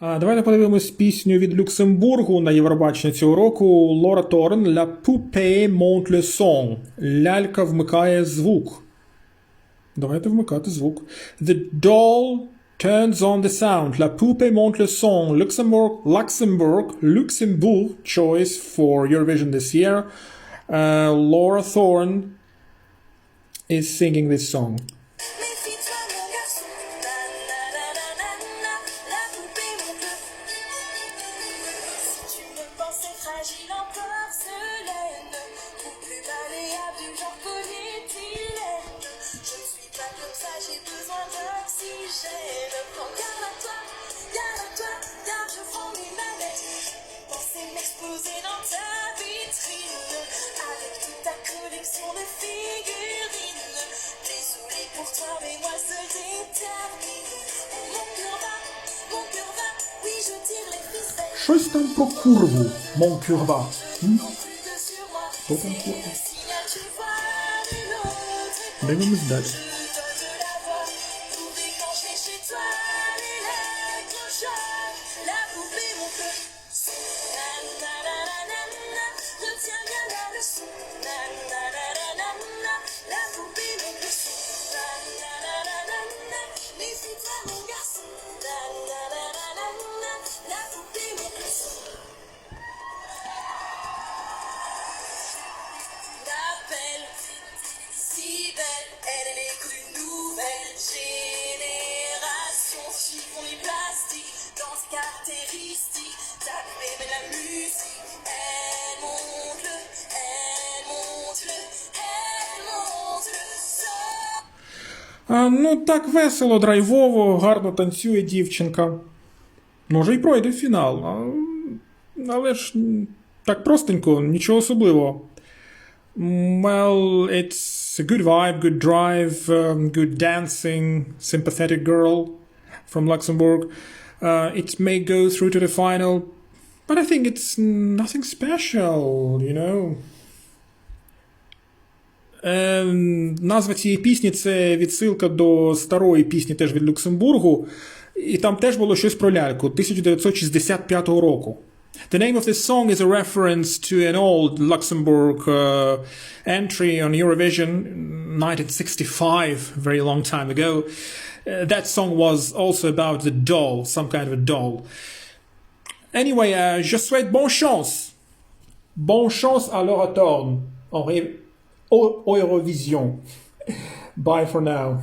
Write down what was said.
А, Давайте подивимось пісню від Люксембургу на Євробаченні цього року. Лора Торн «La poupée monte le son». Лялька вмикає звук. Давайте вмикати звук. The doll turns on the sound. La poupée monte le son. Luxembourg, Luxembourg, Luxembourg choice for Eurovision this year. Uh, Laura Thorne is singing this song. Щось там про курву, мов кюрва. Хто там курва? Дивимось далі. Ну, так весело, драйвово, гарно танцює дівчинка. Може, і пройде фінал. Але ж так простенько, нічого особливого. Well, it's a good vibe, good drive, um, good dancing, sympathetic girl from Luxembourg. Uh, it may go through to the final, but I think it's nothing special, you know. Е, назва цієї пісні це відсилка до старої пісні теж від Люксембургу, і там теж було щось про ляльку 1965 року. The name of this song is a reference to an old Luxembourg uh, entry on Eurovision 1965, very long time ago. Uh, that song was also about the doll, some kind of a doll. Anyway, uh, je souhaite bonne chance. Bonne chance à en au- Eurovision. Bye for now.